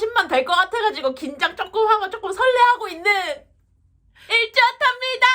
40만 될 것 같아가지고 긴장 조금 하고 조금 설레하고 있는 1조탑니다!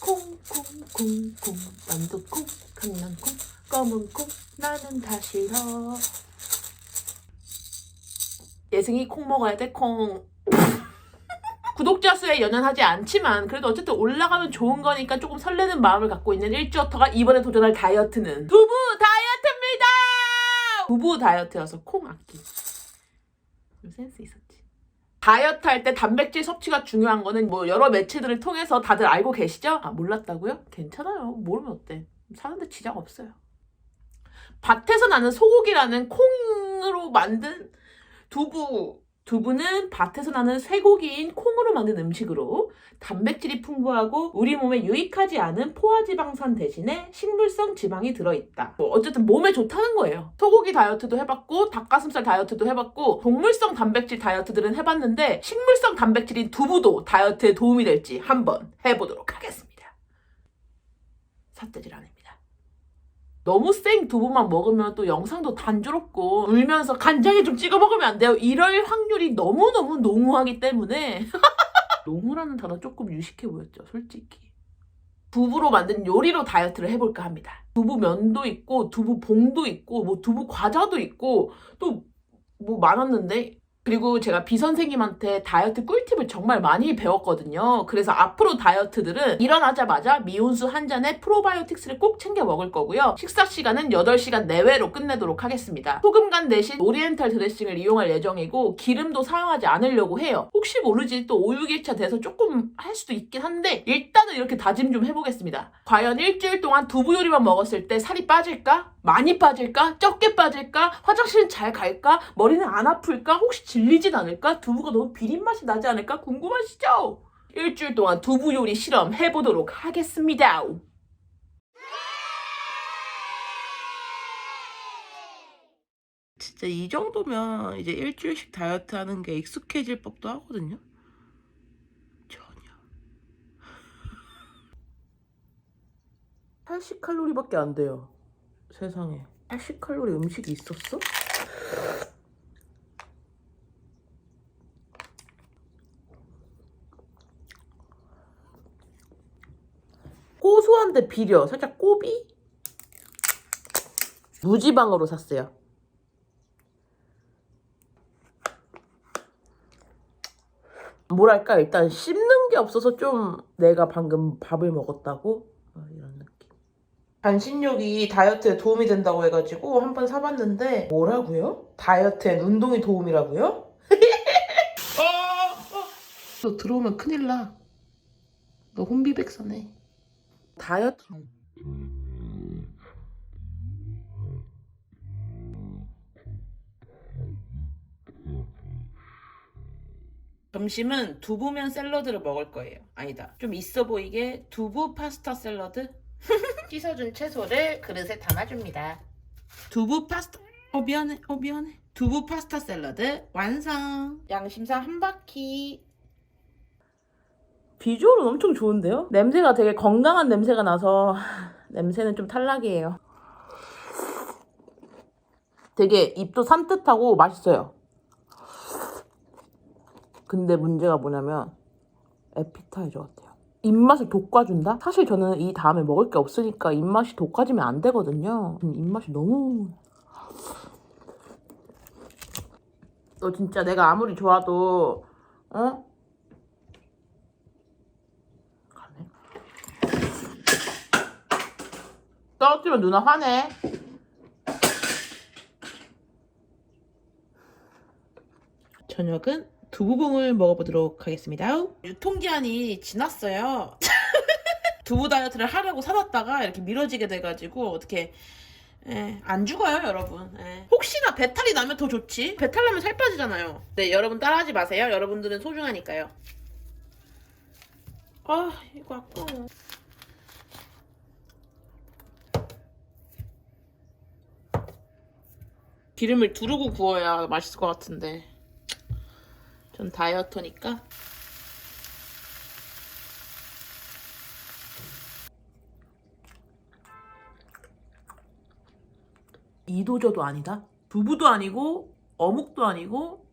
콩콩콩콩 만두콩 강낭콩 검은콩 나는 다 싫어 예승이 콩 먹어야 돼 콩. 구독자 수에 연연하지 않지만 그래도 어쨌든 올라가면 좋은 거니까 조금 설레는 마음을 갖고 있는 일주어터가 이번에 도전할 다이어트는 두부 다이어트입니다. 두부 다이어트여서 콩 아끼. 좀 센스 있었지. 다이어트 할 때 단백질 섭취가 중요한 거는 뭐 여러 매체들을 통해서 다들 알고 계시죠? 아 몰랐다고요? 괜찮아요. 모르면 어때? 사는데 지장 없어요. 밭에서 나는 소고기라는 콩으로 만든 두부. 두부는 밭에서 나는 쇠고기인 콩으로 만든 음식으로 단백질이 풍부하고 우리 몸에 유익하지 않은 포화지방산 대신에 식물성 지방이 들어있다. 뭐 어쨌든 몸에 좋다는 거예요. 소고기 다이어트도 해봤고 닭가슴살 다이어트도 해봤고 동물성 단백질 다이어트들은 해봤는데 식물성 단백질인 두부도 다이어트에 도움이 될지 한번 해보도록 하겠습니다. 삿대질 아닙니다. 너무 생 두부만 먹으면 또 영상도 단조롭고 울면서 간장에 좀 찍어 먹으면 안 돼요. 이럴 확률이 너무너무 농후하기 때문에 농후라는 단어 조금 유식해 보였죠, 솔직히. 두부로 만든 요리로 다이어트를 해볼까 합니다. 두부 면도 있고 두부 봉도 있고 뭐 두부 과자도 있고 또 뭐 많았는데 그리고 제가 비 선생님한테 다이어트 꿀팁을 정말 많이 배웠거든요. 그래서 앞으로 다이어트들은 일어나자마자 미온수 한 잔에 프로바이오틱스를 꼭 챙겨 먹을 거고요. 식사 시간은 8시간 내외로 끝내도록 하겠습니다. 소금간 대신 오리엔탈 드레싱을 이용할 예정이고 기름도 사용하지 않으려고 해요. 혹시 모르지 또 5, 6일차 돼서 조금 할 수도 있긴 한데 일단은 이렇게 다짐 좀 해보겠습니다. 과연 일주일 동안 두부 요리만 먹었을 때 살이 빠질까? 많이 빠질까? 적게 빠질까? 화장실은 잘 갈까? 머리는 안 아플까? 혹시 질리진 않을까? 두부가 너무 비린 맛이 나지 않을까? 궁금하시죠? 일주일 동안 두부 요리 실험 해보도록 하겠습니다. 진짜 이 정도면 이제 일주일씩 다이어트 하는 게 익숙해질 법도 하거든요. 전혀. 80칼로리밖에 안 돼요. 세상에. 80칼로리 음식이 있었어? 고소한데 비려. 살짝 꼬비? 무지방으로 샀어요. 뭐랄까 일단 씹는 게 없어서 좀 내가 방금 밥을 먹었다고 어, 이런. 반신욕이 다이어트에 도움이 된다고 해가지고 한번 사봤는데 뭐라고요? 다이어트엔 운동이 도움이라고요? 어, 너 들어오면 큰일 나. 너 혼비백산해. 다이어트 점심은 두부면 샐러드를 먹을 거예요. 아니다. 좀 있어 보이게 두부 파스타 샐러드. 씻어준 채소를 그릇에 담아줍니다. 두부 파스타. 어 미안해. 어 미안해. 두부 파스타 샐러드 완성. 양심상 한 바퀴. 비주얼은 엄청 좋은데요? 냄새가 되게 건강한 냄새가 나서 냄새는 좀 탈락이에요. 되게 입도 산뜻하고 맛있어요. 근데 문제가 뭐냐면 에피타이저 같아요. 입맛을 돋궈준다? 사실 저는 이 다음에 먹을 게 없으니까 입맛이 돋궈지면 안 되거든요. 음, 입맛이 너무... 너 진짜 내가 아무리 좋아도 어? 가네. 떨어뜨리면 누나 화내. 저녁은 두부봉을 먹어보도록 하겠습니다. 유통기한이 지났어요. 두부 다이어트를 하려고 사놨다가 이렇게 미뤄지게 돼가지고 어떻게 예, 안 죽어요, 여러분. 예. 혹시나 배탈이 나면 더 좋지. 배탈 나면 살 빠지잖아요. 네, 여러분 따라하지 마세요. 여러분들은 소중하니까요. 아, 이거 아까워. 기름을 두르고 구워야 맛있을 것 같은데. 전 다이어터니까. 이도저도 아니다. 두부도 아니고 어묵도 아니고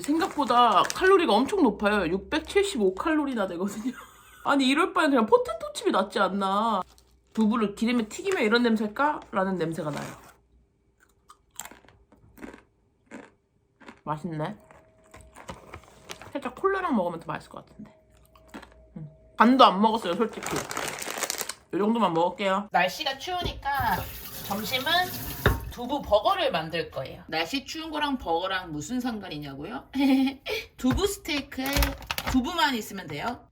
생각보다 칼로리가 엄청 높아요. 675칼로리나 되거든요. 아니 이럴 바엔 그냥 포테토 칩이 낫지 않나. 두부를 기름에 튀기면 이런 냄새일까? 라는 냄새가 나요. 맛있네. 살짝 콜라랑 먹으면 더 맛있을 것 같은데. 음. 반도 안 먹었어요, 솔직히. 이 정도만 먹을게요. 날씨가 추우니까 점심은 두부 버거를 만들 거예요. 날씨 추운 거랑 버거랑 무슨 상관이냐고요? 두부 스테이크에 두부만 있으면 돼요.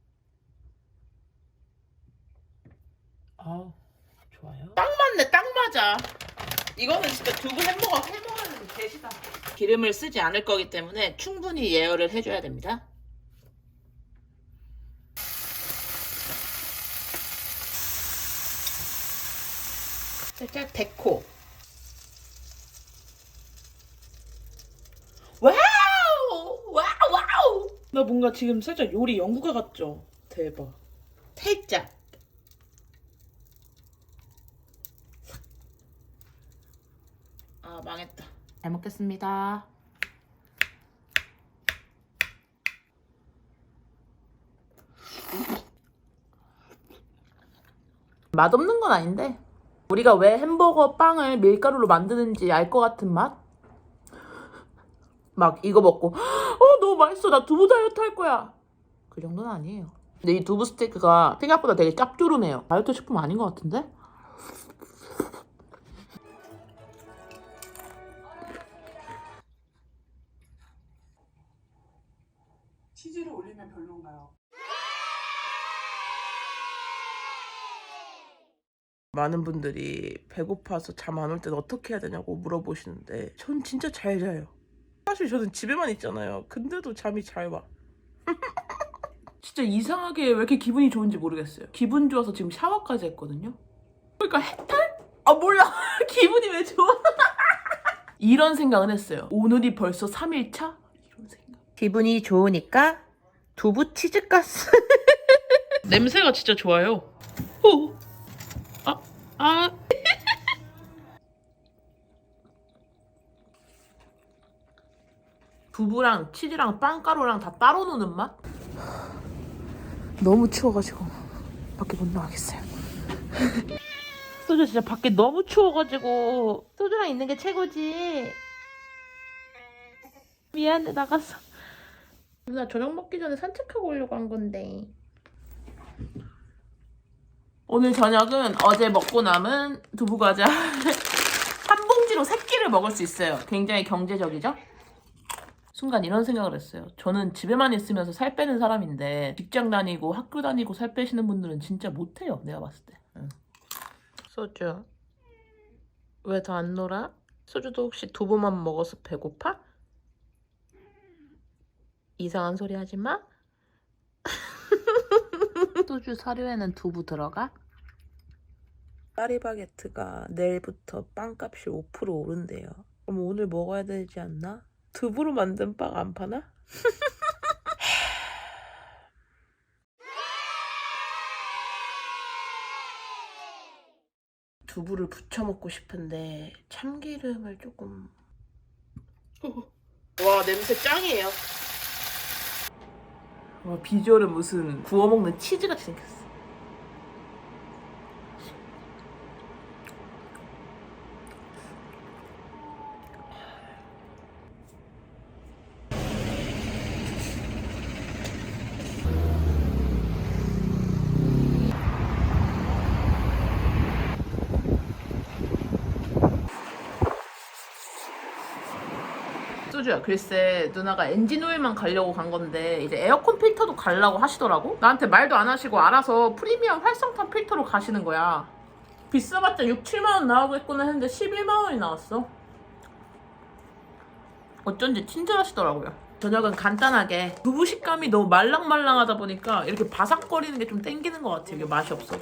아, 좋아요. 딱 맞네, 딱 맞아. 이거는 진짜 두부 햄버거 해먹는 대시다. 기름을 쓰지 않을 거기 때문에 충분히 예열을 해줘야 됩니다. 살짝 데코. 와우! 와우! 와우! 나 뭔가 지금 살짝 요리 연구가 같죠? 대박. 살짝. 아, 망했다. 잘 먹겠습니다. 맛없는 건 아닌데 우리가 왜 햄버거 빵을 밀가루로 만드는지 알 것 같은 맛? 막 이거 먹고 맛있어 나 두부 다이어트 할 거야 그 정도는 아니에요 근데 이 두부 스테이크가 생각보다 되게 짭조름해요 다이어트 식품 아닌 것 같은데? 치즈를 올리면 별론가요? 많은 분들이 배고파서 잠 안 올 때는 어떻게 해야 되냐고 물어보시는데 전 진짜 잘 자요. 사실 저는 집에만 있잖아요. 근데도 잠이 잘 와. 진짜 이상하게 왜 이렇게 기분이 좋은지 모르겠어요. 기분 좋아서 지금 샤워까지 했거든요. 그러니까 해탈? 아 몰라. 기분이 왜 좋아? 이런 생각은 했어요. 오늘이 벌써 3일 차? 이런 생각. 기분이 좋으니까 두부 치즈가스. 냄새가 진짜 좋아요. 오. 아, 아. 두부랑 치즈랑 빵가루랑 다 따로 노는 맛? 너무 추워가지고 밖에 못 나가겠어요. 소주 진짜 밖에 너무 추워가지고 소주랑 있는 게 최고지. 미안해 나갔어. 나 저녁 먹기 전에 산책하고 오려고 한 건데. 오늘 저녁은 어제 먹고 남은 두부 과자 한 봉지로 세 끼를 먹을 수 있어요. 굉장히 경제적이죠? 순간 이런 생각을 했어요. 저는 집에만 있으면서 살 빼는 사람인데 직장 다니고 학교 다니고 살 빼시는 분들은 진짜 못해요. 내가 봤을 때. 응. 소주 왜 더 안 놀아? 소주도 혹시 두부만 먹어서 배고파? 이상한 소리 하지 마. 소주 사료에는 두부 들어가? 파리바게트가 내일부터 빵값이 5% 오른대요. 그럼 오늘 먹어야 되지 않나? 두부로 만든 빵 안 파나? 두부를 부쳐 먹고 싶은데 참기름을 조금 와 냄새 짱이에요. 와 비주얼은 무슨 구워 먹는 치즈 같이 생겼어. 소주야 글쎄 누나가 엔진 오일만 가려고 간 건데 이제 에어컨 필터도 가려고 하시더라고? 나한테 말도 안 하시고 알아서 프리미엄 활성탄 필터로 가시는 거야. 비싸봤자 6, 7만원 나오겠구나 했는데 11만원이 나왔어. 어쩐지 친절하시더라고요. 저녁은 간단하게 두부 식감이 너무 말랑말랑하다 보니까 이렇게 바삭거리는 게 좀 땡기는 것 같아요. 이게 맛이 없어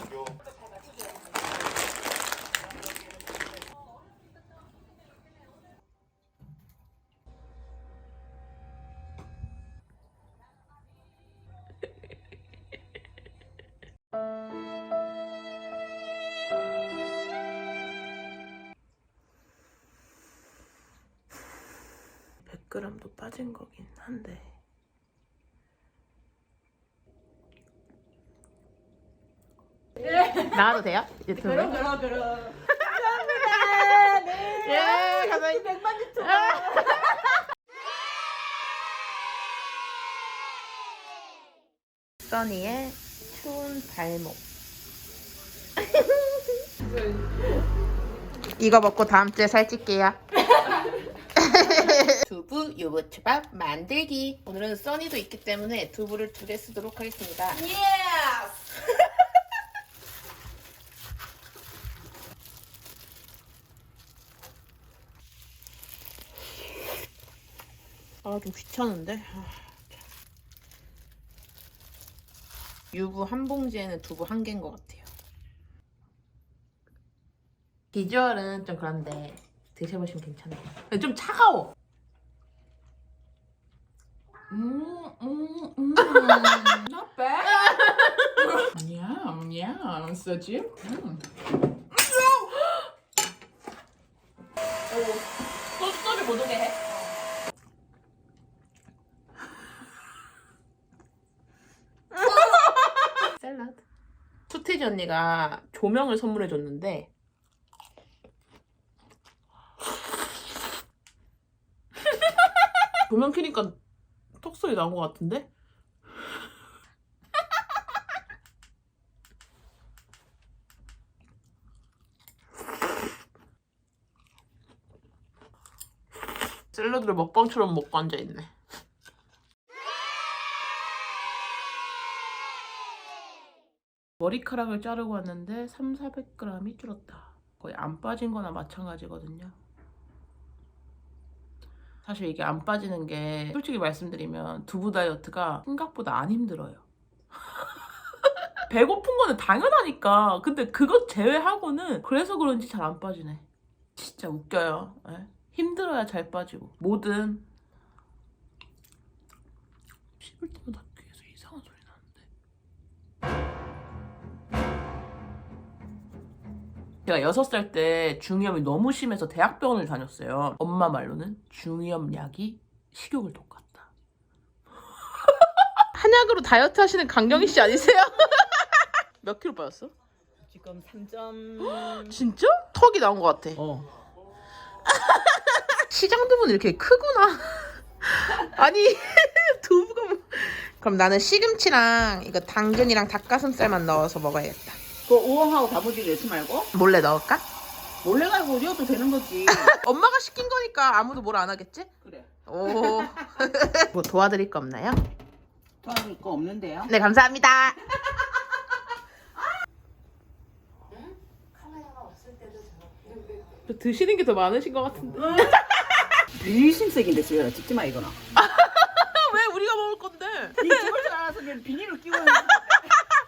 100g도 빠진 거긴 한데 나와도 돼요? 유튜브? 그럼 그럼 그럼. 예, 감사합니다. 100만 유튜버. 써니의 추운 발목. 이거 먹고 다음 주에 살찔게요. 두부 유부초밥 만들기. 오늘은 써니도 있기 때문에 두부를 두 개 쓰도록 하겠습니다. 아, 좀 귀찮은데? 아, 유부 한 봉지에는 두부 한 개인 것 같아요. 비주얼은 좀 그런데 드셔보시면 괜찮아요. 좀 차가워. 음, 음, 음. Not bad. Yum, yum. So juicy. 음. 소스 소리 못 오게 해. 샐러드. 수태지 언니가 조명을 선물해 줬는데 조명 켜니까 톡 소리 나온 것 같은데? 샐러드를 먹방처럼 먹고 앉아있네. 머리카락을 자르고 왔는데 3, 400g이 줄었다. 거의 안 빠진 거나 마찬가지거든요. 사실 이게 안 빠지는 게 솔직히 말씀드리면 두부 다이어트가 생각보다 안 힘들어요. 배고픈 거는 당연하니까. 근데 그것 제외하고는 그래서 그런지 잘 안 빠지네. 진짜 웃겨요. 예? 힘들어야 잘 빠지고. 뭐든 씹을 때마다 제가 여섯 살때 중이염이 너무 심해서 대학병원을 다녔어요. 엄마 말로는 중이염 약이 식욕을 돋갔다. 한약으로 다이어트 하시는 강경희 씨 아니세요? 몇 킬로 빠졌어? 지금 3점. 진짜? 턱이 나온 것 같아. 어. 시장 두부는 이렇게 크구나. 아니 두부가 뭐... 그럼 나는 시금치랑 이거 당근이랑 닭가슴살만 넣어서 먹어야겠다. 그 우엉하고 다부지 넣지 말고 몰래 넣을까? 몰래 가지고 넣어도 되는 거지. 엄마가 시킨 거니까 아무도 뭘 안 하겠지? 그래. 오. 뭐 도와드릴 거 없나요? 도와줄 거 없는데요? 네, 감사합니다. 드시는 게 더 많으신 것 같은데. 비심색인데 지금 찍지 마 이거는. 왜 우리가 먹을 건데? 이 집을 줄 알아서 그냥 비닐을 끼워.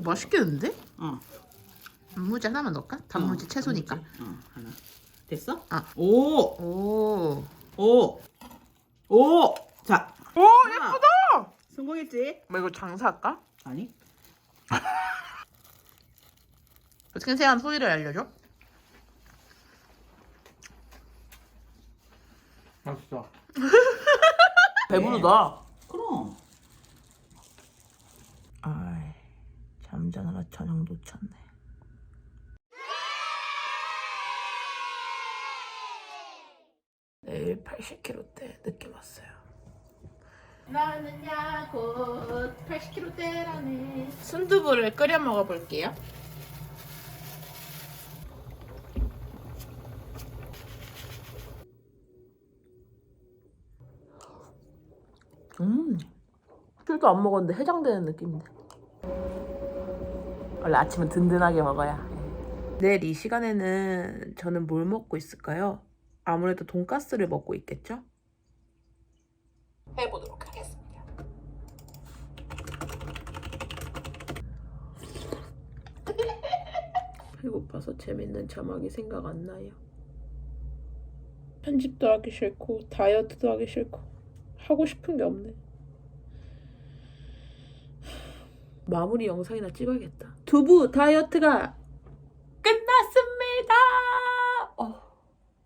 맛있겠는데? 어. 단무지 하나만 넣을까? 단무지 어, 채소니까. 단무지. 어, 하나. 됐어? 아. 오, 오. 오, 오. 자. 오 예쁘다. 성공했지? 뭐 이거 장사할까? 아니. 어떻게 생각하는 소리를 알려줘? 맛있어. 배부르다. 그럼. 아이 잠자느라 저녁 놓쳤네. 내일 80kg대 느낌 왔어요. 나는 야곧 80kg대라네. 순두부를 끓여 먹어볼게요. 음, 술도 안 먹었는데 해장되는 느낌인데. 원래 아침은 든든하게 먹어야. 예. 내일 이 시간에는 저는 뭘 먹고 있을까요? 아무래도 돈가스를 먹고 있겠죠? 해보도록 하겠습니다. 배고파서 재밌는 자막이 생각 안 나요. 편집도 하기 싫고 다이어트도 하기 싫고 하고 싶은 게 없네. 마무리 영상이나 찍어야겠다. 두부 다이어트가 끝났습니다.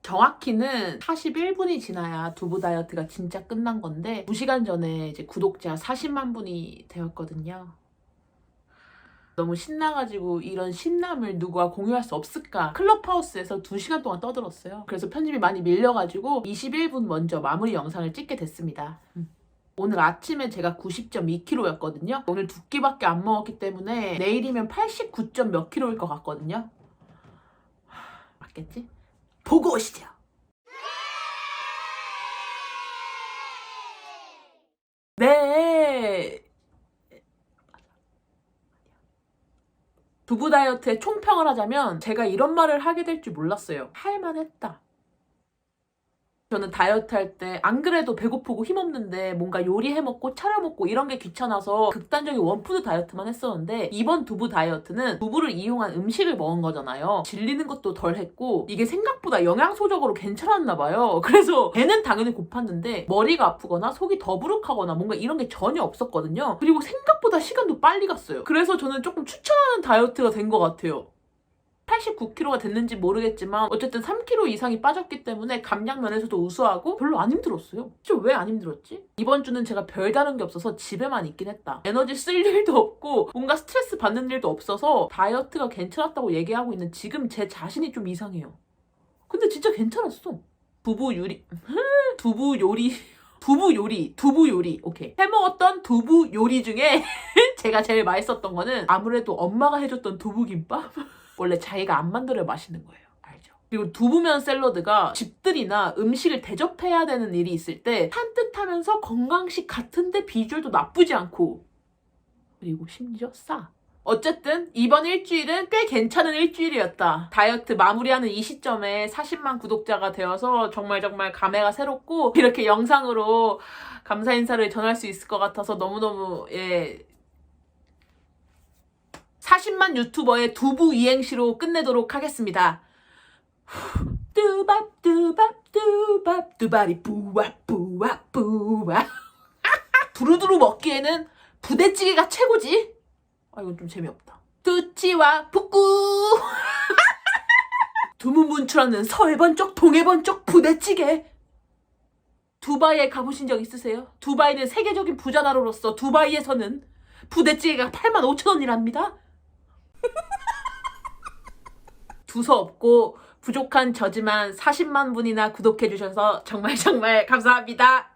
어. 정확히는 41분이 지나야 두부 다이어트가 진짜 끝난 건데 2시간 전에 이제 구독자 40만 분이 되었거든요. 너무 신나가지고 이런 신남을 누구와 공유할 수 없을까 클럽하우스에서 2시간 동안 떠들었어요. 그래서 편집이 많이 밀려가지고 21분 먼저 마무리 영상을 찍게 됐습니다. 음. 오늘 아침에 제가 90.2kg였거든요. 오늘 두 끼밖에 안 먹었기 때문에 내일이면 89. 몇 kg일 것 같거든요. 하, 맞겠지? 보고 오시죠. 네. 두부 다이어트의 총평을 하자면 제가 이런 말을 하게 될 줄 몰랐어요. 할만했다. 저는 다이어트 할 때 안 그래도 배고프고 힘없는데 뭔가 요리해 먹고 차려 먹고 이런 게 귀찮아서 극단적인 원푸드 다이어트만 했었는데 이번 두부 다이어트는 두부를 이용한 음식을 먹은 거잖아요. 질리는 것도 덜 했고 이게 생각보다 영양소적으로 괜찮았나 봐요. 그래서 배는 당연히 고팠는데 머리가 아프거나 속이 더부룩하거나 뭔가 이런 게 전혀 없었거든요. 그리고 생각보다 시간도 빨리 갔어요. 그래서 저는 조금 추천하는 다이어트가 된 것 같아요. 89kg가 됐는지 모르겠지만 어쨌든 3kg 이상이 빠졌기 때문에 감량 면에서도 우수하고 별로 안 힘들었어요. 진짜 왜 안 힘들었지? 이번 주는 제가 별다른 게 없어서 집에만 있긴 했다. 에너지 쓸 일도 없고 뭔가 스트레스 받는 일도 없어서 다이어트가 괜찮았다고 얘기하고 있는 지금 제 자신이 좀 이상해요. 근데 진짜 괜찮았어. 두부 요리 두부 요리 두부 요리, 두부 요리, 오케이. 해먹었던 두부 요리 중에 제가 제일 맛있었던 거는 아무래도 엄마가 해줬던 두부 김밥? 원래 자기가 안 만들어야 맛있는 거예요. 알죠? 그리고 두부면 샐러드가 집들이나 음식을 대접해야 되는 일이 있을 때 산뜻하면서 건강식 같은데 비주얼도 나쁘지 않고 그리고 심지어 싸. 어쨌든 이번 일주일은 꽤 괜찮은 일주일이었다. 다이어트 마무리하는 이 시점에 40만 구독자가 되어서 정말 정말 감회가 새롭고 이렇게 영상으로 감사 인사를 전할 수 있을 것 같아서 너무너무 예 40만 유튜버의 두부 이행시로 끝내도록 하겠습니다. 뚜밥 뚜밥 뚜밥 뚜바리 뿌와 뿌와 뿌와 두루두루 먹기에는 부대찌개가 최고지. 아 이건 좀 재미없다. 두치와 북구 두문문출하는 서해번쩍 동해번쩍 부대찌개. 두바이에 가보신 적 있으세요? 두바이는 세계적인 부자 나라로서 두바이에서는 부대찌개가 8만 5천 원이랍니다. 두서없고 부족한 저지만 40만 분이나 구독해 주셔서 정말 정말 감사합니다.